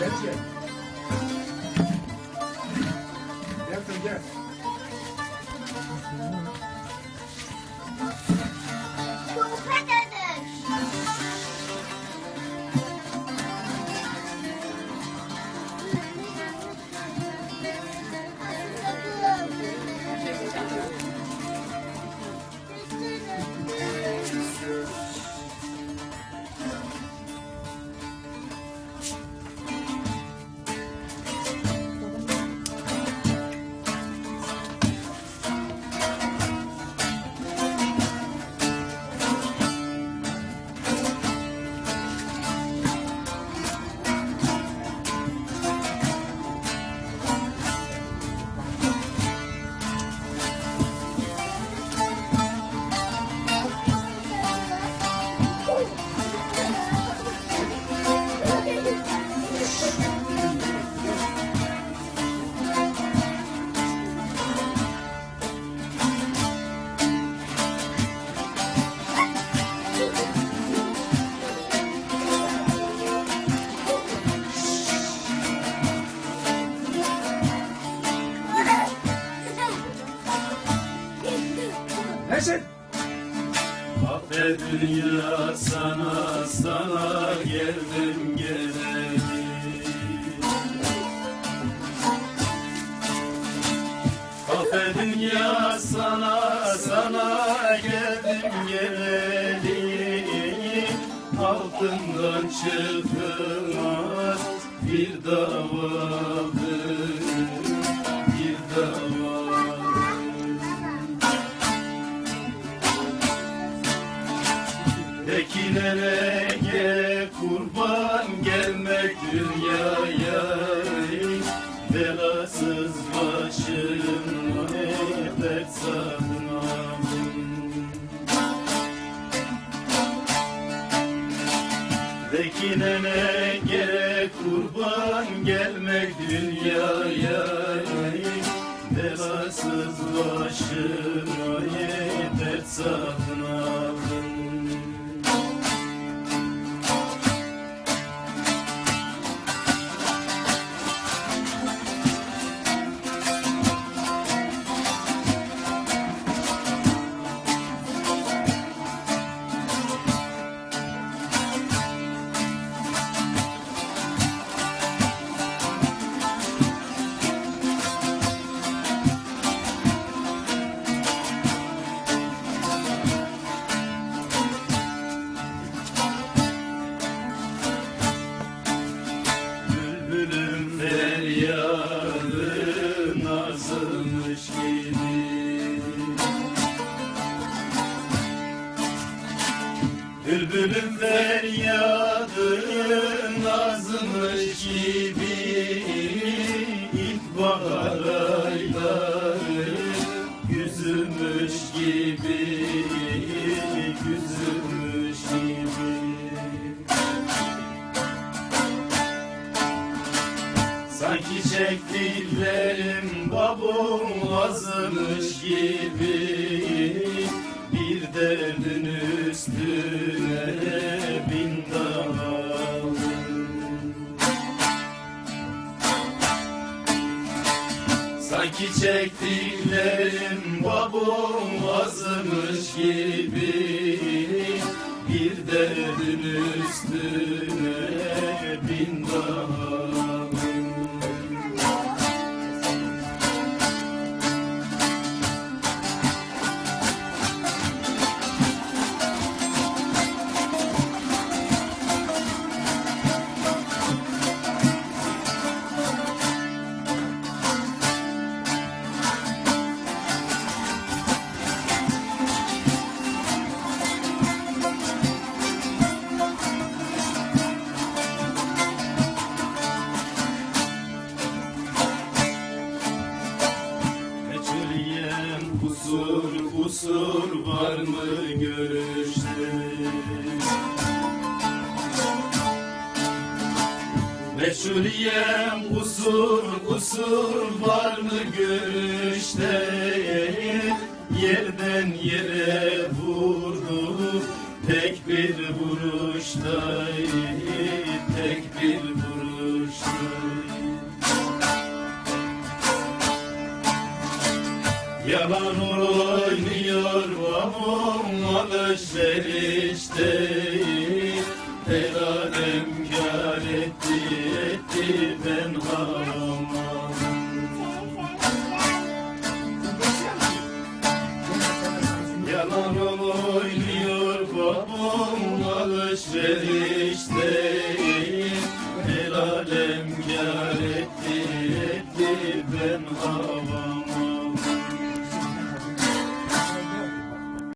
That's it. Nesin? Affet dünya sana sana geldim geleli Affet dünya sana sana geldim geleli Altından çıkmaz bir davadır Ekilere ge kurban gelmek dünyaya. Belasız başıma dert satmam Ekilere ge kurban gelmek dünyaya. Belasız başıma dert satmam feryadı nazılmış gibi. Bülbülüm feryadı nazılmış gibi. İlkbahar ayları yüzümüş gibi çektiklerim babam azmış gibi Bir derdin üstüne bin dağıldım Sanki çektiklerim babam azmış gibi Bir derdin üstüne bin dağıldım var mı görüşte Meçhuliyem kusur kusur var mı görüşte? Yerden yere Yaban oynuyor babamla özleri isteği Helal emkar etti etti ben harama Yalan oynuyor babamla özleri isteği Helal emkar etti etti ben harama